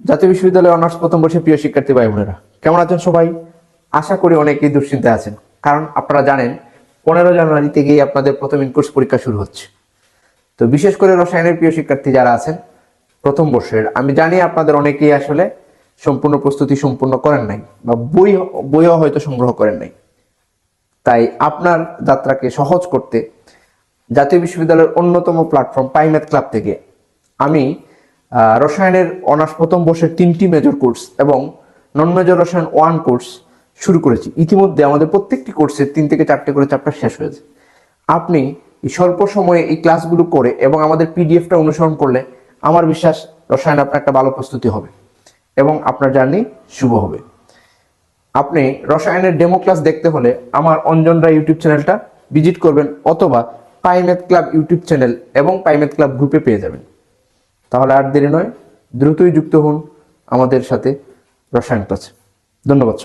জাতীয় বিশ্ববিদ্যালয়ে অনার্স প্রথম বর্ষের প্রিয় শিক্ষার্থী ভাই বোনেরা কেমন আছেন সবাই? আশা করি অনেকেই দুশ্চিন্তায় আছেন, কারণ আপনারা জানেন, পনেরো জানুয়ারি থেকেই আপনাদের প্রথম ইনকোর্স পরীক্ষা শুরু হচ্ছে। তো বিশেষ করে রসায়নের প্রিয় শিক্ষার্থী যারা আছেন, প্রথম বর্ষের, আমি জানি আপনাদের অনেকেই আসলে সম্পূর্ণ প্রস্তুতি সম্পূর্ণ করেন নাই, বা বই, বইও হয়তো সংগ্রহ করেন নাই। তাই আপনার যাত্রাকে সহজ করতে জাতীয় বিশ্ববিদ্যালয়ের অন্যতম প্ল্যাটফর্ম পাইম্যাথ ক্লাব থেকে আমি রসায়নের অনার্স প্রথম বর্ষের তিনটি মেজর কোর্স এবং নন মেজর রসায়ন ওয়ান কোর্স শুরু করেছি। ইতিমধ্যে আমাদের প্রত্যেকটি কোর্সে তিন থেকে চারটে করে চ্যাপ্টার শেষ হয়েছে। আপনি স্বল্প সময়ে এই ক্লাসগুলো করে এবং আমাদের পিডিএফটা অনুসরণ করলে আমার বিশ্বাস রসায়ন আপনার একটা ভালো প্রস্তুতি হবে এবং আপনার জার্নি শুভ হবে। আপনি রসায়নের ডেমো ক্লাস দেখতে হলে আমার অঞ্জনরা ইউটিউব চ্যানেলটা ভিজিট করবেন অথবা পাইমেথ ক্লাব ইউটিউব চ্যানেল এবং পাইমেথ ক্লাব গ্রুপে পেয়ে যাবেন। তাহলে আর দেরি নয় দ্রুতই যুক্ত হন আমাদের সাথে রসায়ন ক্লাসে ধন্যবাদ।